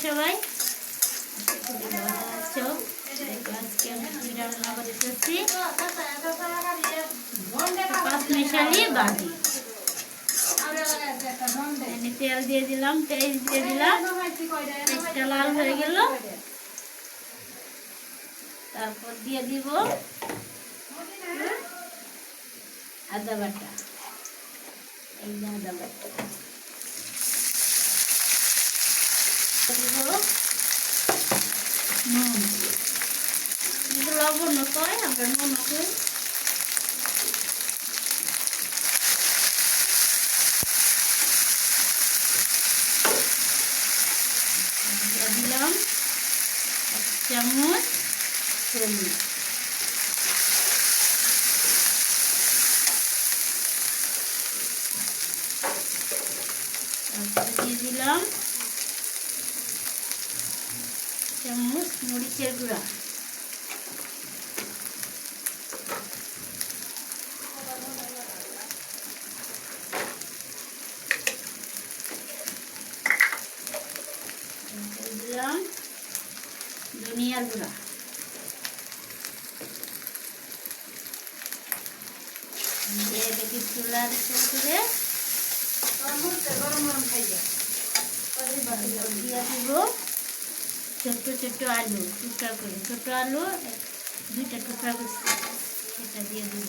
সবাই? আছো আজকে আমি তেল দিয়ে দিলাম, পেঁয়াজ দিয়ে দিলাম। হয়ে গেল। তারপর দিয়ে দিব আদা বাটা। আদা বাটা দিব নুন কিন্তু লবণ কয় আমরা নুন কই দিলাম এক চামচ হলুদ তারপরে দিয়ে দিলাম চামচ মরিচের গুঁড়া। দিলাম ধনিয়ার গুঁড়া। দিয়ে দেখি চুলার উপরে দিয়ে দিব ছোট্ট ছোট্ট আলু টুকরা করে ছোট আলু এক- দুইটা টুকরা করছি সেটা দিয়ে দিব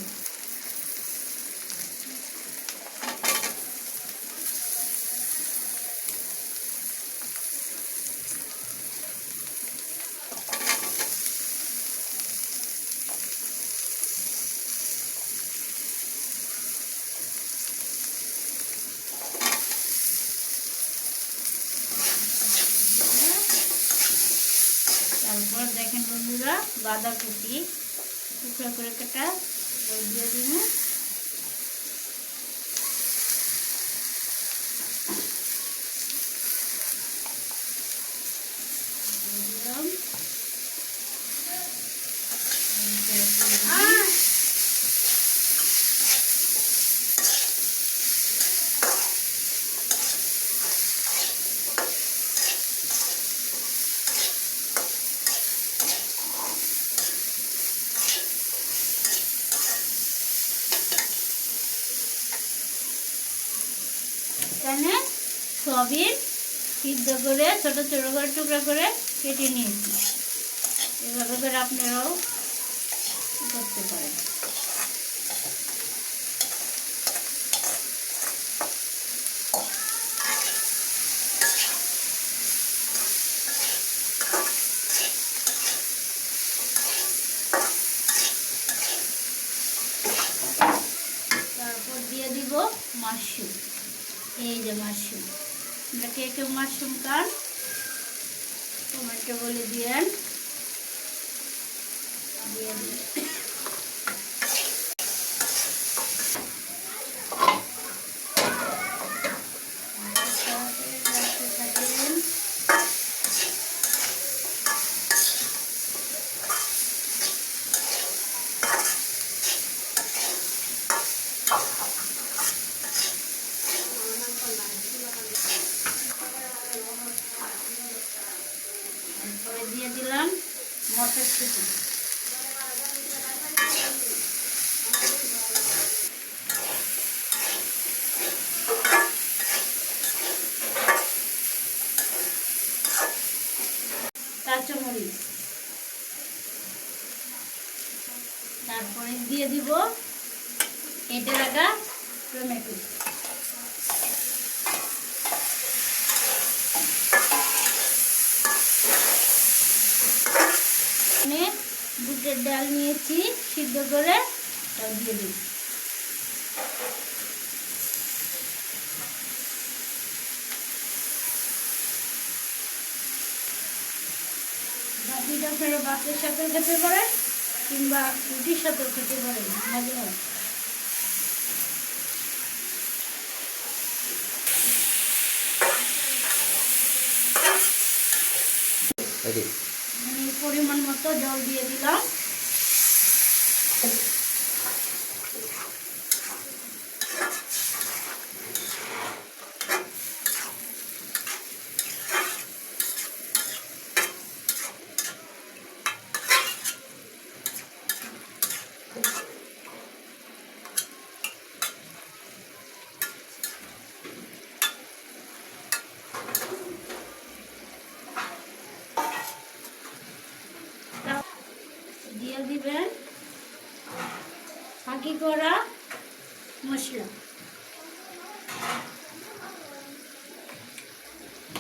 তারপর দেখেন বন্ধুরা বাঁধাকপি টুকরা করে কাটা ওই দিয়ে দিব দিয়ে দিলাম। তারপরে দিয়ে দিলাম। এখানে সবিন সিদ্ধ করে, ছোট ছোট করে, টুকরা করে কেটে নিয়েছি। এভাবে করে আপনারাও করতে পারেন তারপর দিয়ে দিব মাশরুম এই যে মাশরুম। আমরা কে কেউ মাশরুম খান টমেটো বলে দিয়েন। দিয়ে দিন। দিয়ে দিলাম মটরশুঁটি। কাঁচামরিচ। তারপরে দিয়ে দিব কেটে রাখা টমেটো এখানে বুটের ডাল নিয়েছি, সিদ্ধ করে দিয়ে দিই বাকিটা ফেরো ভাতের সাথে খেতে পারেন, কিংবা রুটির সাথেও খেতে পারেন মজা হয়। আমি পরিমাণ মতো জল দিয়ে দিলাম। দিয়ে দিবেন। ফাঁকি করা মশলা।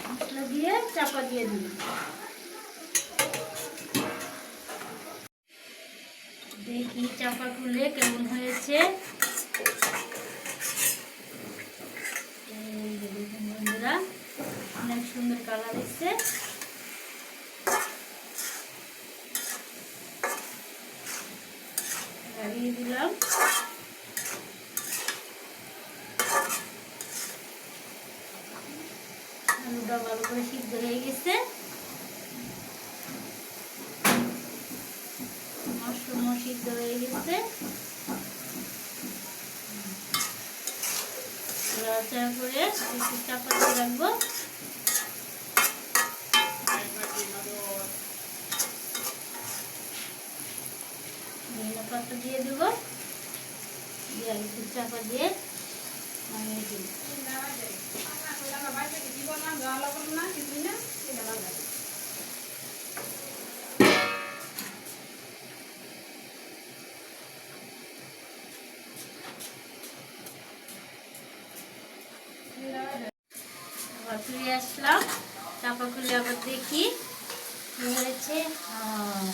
মশলা দিয়ে চাপা দিয়ে দিবেন। দেখি চাপা খুলে কেমন হয়েছে। বন্ধুরা, অনেক সুন্দর কালার দিচ্ছে দিলাম। আলুটা ভালো করে সিদ্ধ হয়ে গেছে। মাশরুম সিদ্ধ হয়ে গেছে। করে একটু রাখব। ধনে দিয়ে দেবো। একটু চাপা দিয়ে নামিয়ে দিই। ফিরে আসলাম। চাপা খুলে আবার দেখি। হয়েছে? আহ,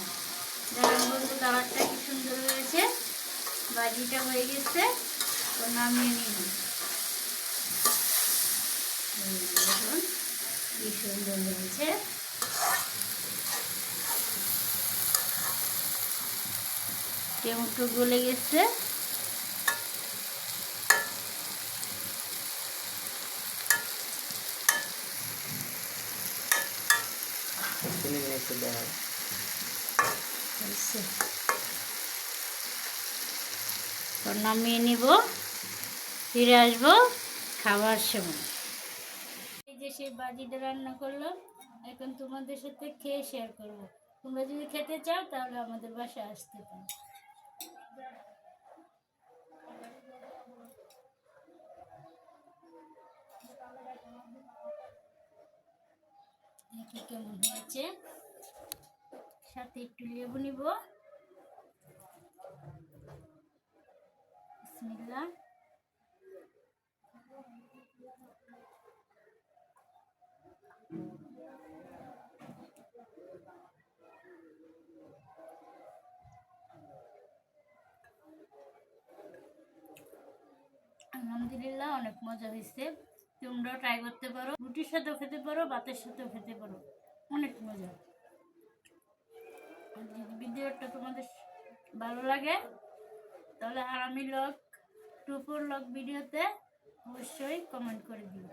দেখেন বন্ধু কালারটা কি সুন্দর হয়েছে? ভাজিটা হয়ে গেছে, তো নামিয়ে এই দেখুন, কি সুন্দর হয়েছে। টমেটো গলে গেছে। চিনি একটু দেওয়া হয়েছে। তো নামিয়ে নিব, ফিরে আসব খাবার সময়। এই যে সেই বাজিটা রান্না করলাম এখন তোমাদের সাথে খেয়ে শেয়ার করব। তোমরা যদি খেতে চাও, তাহলে আমাদের বাসায় আসতে পারো। কেমন হয়েছে। সাথে একটু লেবু নিব। আলহামদুলিল্লাহ, অনেক মজা হয়েছে। তোমরাও ট্রাই করতে পারো, রুটির সাথেও খেতে পারো, ভাতের সাথেও খেতে পারো। অনেক মজা। ভিডিওটা তোমাদের ভালো লাগে তাহলে আরামি লক টুপুর লক ভিডিওতে অবশ্যই কমেন্ট করে দিও।